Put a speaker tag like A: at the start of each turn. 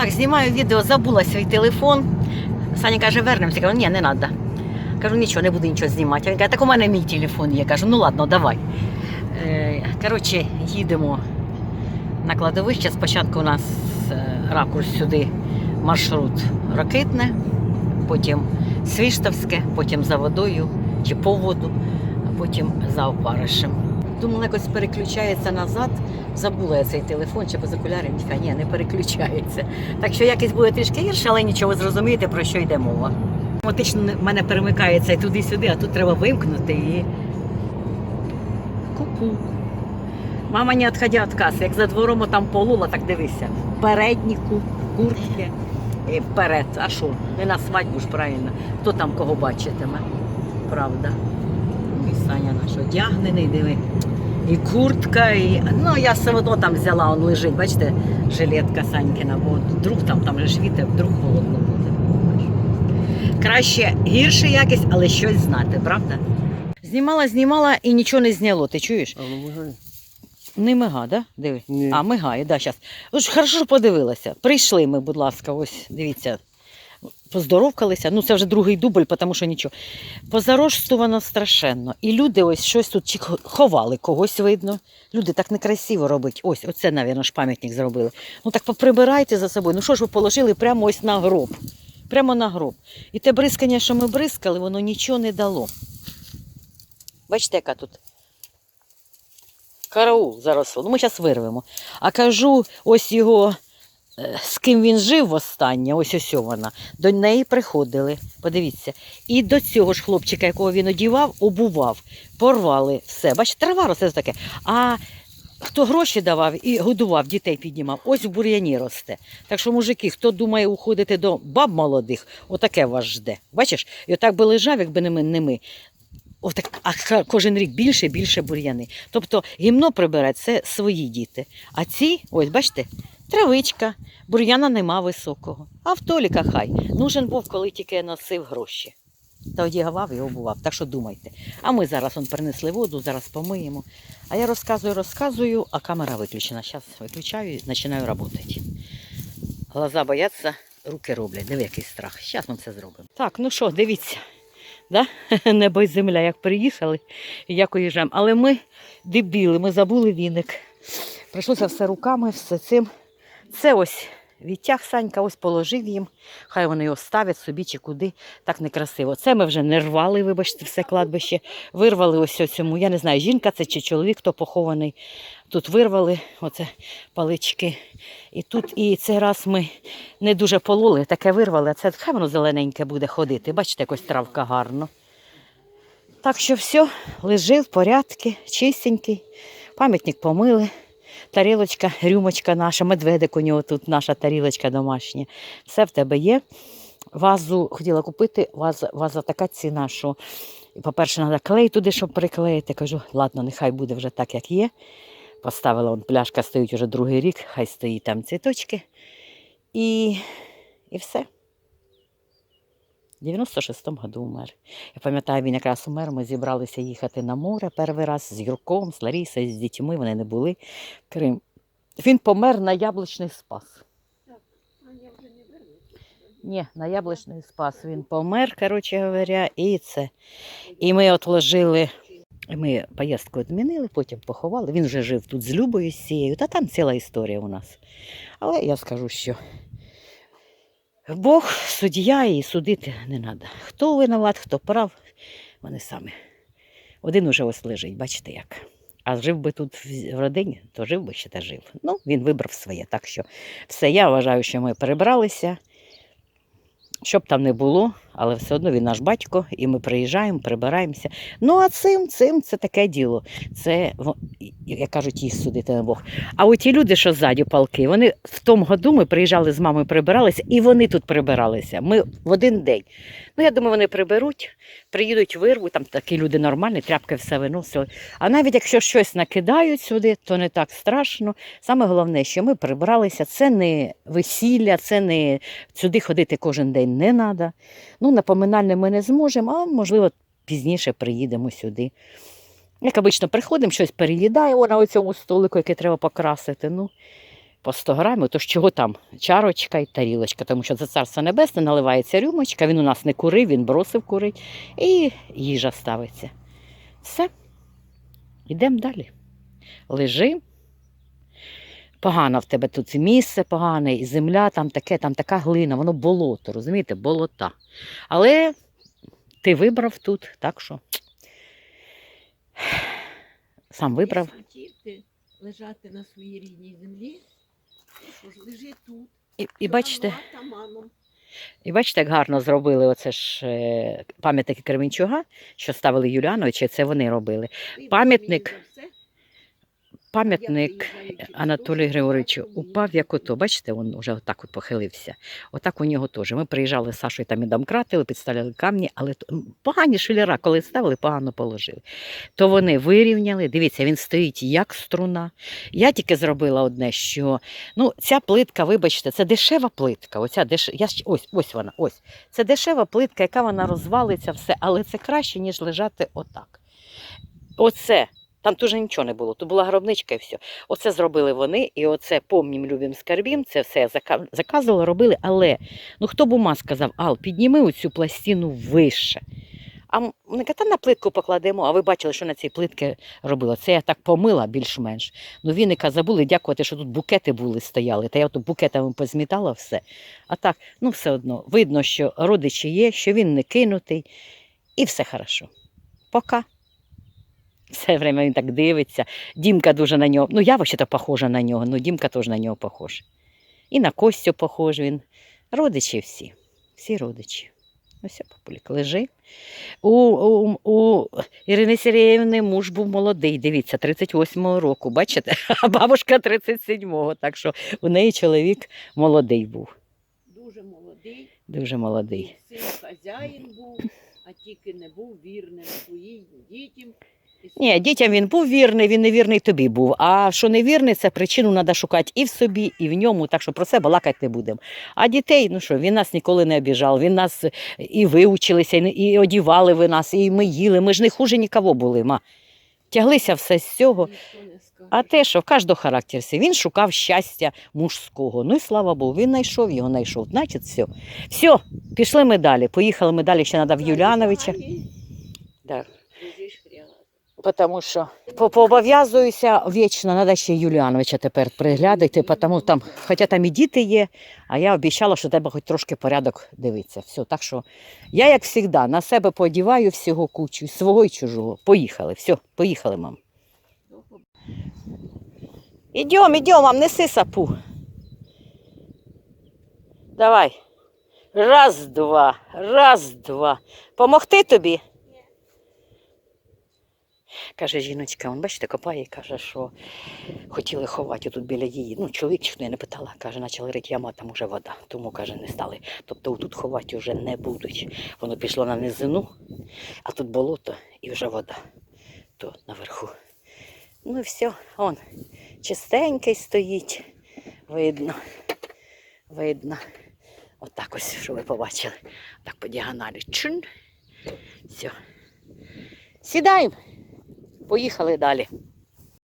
A: Так, знімаю відео, забула свій телефон. Саня каже, вернемося. Кажу, ні, не треба. Кажу, нічого, не буду нічого знімати. Він каже, так у мене мій телефон є. Кажу, ну ладно, давай. Е, коротше, їдемо на кладовище. Спочатку у нас е, ракурс сюди маршрут Ракитне, потім Свіштовське, потім за водою чи по воду, а потім за опаришем. Думала, якось переключається назад. Забула я цей телефон чи без окулярів. Ні, не переключається. Так що якість буде трішки гірше, але нічого зрозумієте, про що йде мова. Автоматично в мене перемикається туди-сюди, а тут треба вимкнути і. Ку-ку. Мама не відходя від каси. Як за двором там полула, так дивися. Передні ку- куртки і вперед. А що? Не на свадьбу ж правильно. Хто там кого бачитиме? Правда. Ну, І Саня наш одягнений, диви. І куртка, і. Ну, я все одно там взяла, он лежить, бачите, жилетка Санькіна, бо вдруг там, там же ж вітер, вдруг холодно буде. Краще гірша якість, але щось знати, правда? Знімала, знімала і нічого не зняло. Ти чуєш?
B: А ну мигай.
A: Не мига, да? Диви.
B: Ні.
A: А, мигає, да, зараз. Хорошо що подивилася. Прийшли ми, будь ласка, ось дивіться. Поздоровкалися. Ну, це вже другий дубль, тому що нічого. Позарожствувано страшенно. І люди ось щось тут ховали, когось видно. Люди так некрасиво робить. Ось, оце, навірно, ж пам'ятник зробили. Ну так поприбирайте за собою. Ну що ж ви положили прямо ось на гроб. Прямо на гроб. І те бризкання, що ми бризкали, воно нічого не дало. Бачите, яка тут караул заросло. Ну, ми зараз вирвемо. А кажу, ось його, з ким він жив востаннє, ось ось вона. До неї приходили. Подивіться. І до цього ж хлопчика, якого він одівав, обував, порвали все. Бачите, трава росте таке. А хто гроші давав і годував, дітей піднімав, ось в бур'яні росте. Так що, мужики, хто думає уходити до баб молодих, отаке вас жде. Бачиш? І отак би лежав, якби не ми, не ми. Отак, а кожен рік більше і більше бур'яни. Тобто гімно прибирати це свої діти. А ці, ось бачите, травичка, бур'яна нема високого. А в Толіка хай. Нужен був, коли тільки носив гроші. Та одягав і обував. Так що думайте. А ми зараз он принесли воду, зараз помиємо. А я розказую, розказую, а камера виключена. Зараз виключаю і починаю працювати. Глаза бояться, руки роблять. Диви, який страх. Зараз ми це зробимо. Так, ну що, дивіться. Да? Небо і земля, як приїхали, як уїжджаємо. Але ми дебіли, ми забули віник. Прийшлося все руками, все цим. Це ось відтяг Санька, ось положив їм. Хай вони його ставлять собі чи куди. Так некрасиво. Це ми вже не рвали, вибачте, все кладбище. Вирвали ось цьому. Я не знаю, жінка це чи чоловік, хто похований. Тут вирвали оце палички. І тут і цей раз ми не дуже пололи, таке вирвали, а це хай воно зелененьке буде ходити. Бачите, якось травка гарно. Так що все, лежив, порядки, чистенький. Пам'ятник помили. Тарілочка, рюмочка наша, медведик у нього тут наша тарілочка домашня. Все в тебе є. Вазу хотіла купити, ваза, ваза така ціна, що, по-перше, треба клей туди, щоб приклеїти. Кажу, ладно, нехай буде вже так, як є. Поставила, вон, пляшка стоїть уже другий рік, хай стоїть там цвіточки. І, і все. В 96-му году умер. Я пам'ятаю, він якраз умер, ми зібралися їхати на море перший раз з Юрком, з Ларісою, з дітьми, вони не були. в Крим. Він помер на яблучний спас. Ні, на яблучний спас він помер, коротше говоря, і це. І ми от вложили, ми поїздку відмінили, потім поховали. Він вже жив тут з Любою з цією, та там ціла історія у нас. Але я скажу, що Бог суддя і судити не треба. Хто винуват, хто прав, вони самі. Один уже ось лежить, бачите як. А жив би тут в родині, то жив би ще та жив. Ну, він вибрав своє. Так що все, я вважаю, що ми перебралися. Щоб там не було, але все одно він наш батько, і ми приїжджаємо, прибираємося. Ну, а цим, цим це таке діло. Це, як кажуть, їх судити не Бог. А от ті люди, що ззаді палки, вони в тому году ми приїжджали з мамою, прибиралися, і вони тут прибиралися. Ми в один день. Ну, я думаю, вони приберуть, приїдуть, вирвуть, там такі люди нормальні, тряпки все виносили. А навіть якщо щось накидають сюди, то не так страшно. Саме головне, що ми прибралися, це не весілля, це не сюди ходити кожен день не треба. Ну, на поминальне ми не зможемо, а можливо, пізніше приїдемо сюди. Як обично приходимо, щось переїдає на цьому столику, який треба покрасити. Ну, по 100 грамів, то ж чого там? Чарочка і тарілочка, тому що за царство небесне наливається рюмочка, він у нас не курив, він бросив курить, і їжа ставиться. Все. Йдемо далі. Лежи. Погано в тебе тут і місце погане, і земля там таке, там така глина, воно болото, розумієте, болота. Але ти вибрав тут, так що сам вибрав.
B: Десь лежати на своїй рідній землі. Ну що ж, лежи тут.
A: І, і бачите, і бачите, як гарно зробили оце ж е, пам'ятники Кременчуга, що ставили Юліановича, це вони робили. Пам'ятник. Пам'ятник Анатолію Григоровичу упав як ото. Бачите, він вже отак от похилився. Отак у нього теж. Ми приїжджали з Сашою там і домкратили, підставляли камні, але погані шуляра, коли ставили, погано положили. То вони вирівняли. Дивіться, він стоїть як струна. Я тільки зробила одне, що ну, ця плитка, вибачте, це дешева плитка. Оця деш... Я... Ось, ось вона, ось. Це дешева плитка, яка вона розвалиться, все, але це краще, ніж лежати отак. Оце. Там теж нічого не було, то була гробничка і все. Оце зробили вони, і оце помнім, любим скарбім, це все я зака- заказувала, робили. Але ну хто б сказав, Ал, підніми оцю пластину вище. А вони кажуть, «Та на плитку покладемо, а ви бачили, що на цій плитці робила. Це я так помила більш-менш. Ну віника забули, дякувати, що тут букети були, стояли. Та я тут букетами позмітала все. А так, ну все одно, видно, що родичі є, що він не кинутий, і все хорошо. Пока. Все время він так дивиться. Дімка дуже на нього. Ну, я взагалі похожа на нього, ну Дімка теж на нього похож. І на Костю похож він. Родичі всі. Всі родичі. Ось папулік, лежи. У, у, у Ірини Сергіївни муж був молодий, дивіться, 38-го року, бачите? А бабушка 37-го, так що у неї чоловік молодий був.
B: Дуже молодий.
A: Дуже молодий.
B: Син хазяїн був, а тільки не був вірним своїм дітям.
A: Ні, дітям він був вірний, він невірний тобі був. А що невірний, це причину треба шукати і в собі, і в ньому. Так що про це балакати не будемо. А дітей, ну що, він нас ніколи не обіжав. Він нас і виучилися, і, одівали ви нас, і ми їли. Ми ж не хуже нікого були, ма. Тяглися все з цього. А те, що в кожного характер. Він шукав щастя мужського. Ну і слава Богу, він знайшов його, знайшов. Значить, все. Все, пішли ми далі. Поїхали ми далі, ще треба в Юліановича.
B: далі
A: Потому що по- пообов'язуюся вічно, треба ще Юліановича тепер приглядати, тому там, хоча там і діти є, а я обіцяла, що треба хоч трошки порядок дивитися. Все, так що я, як завжди, на себе подіваю всього кучу, свого і чужого. Поїхали, все, поїхали, мам. Ідем, ідем, мам, неси сапу. Давай. Раз, два, раз, два. Помогти тобі? Каже жіночка, он бачите, копає і каже, що хотіли ховати тут біля її. Ну, чоловік чи не питала, каже, почали рити яма, там уже вода. Тому каже, не стали. Тобто тут ховати вже не будуть. Воно пішло на низину, а тут болото і вже вода. То наверху. Ну і все, он чистенький стоїть. Видно. Видно. Отак ось, що ви побачили. Так по діагоналі. Чун. Все. Сідаємо. Поїхали далі.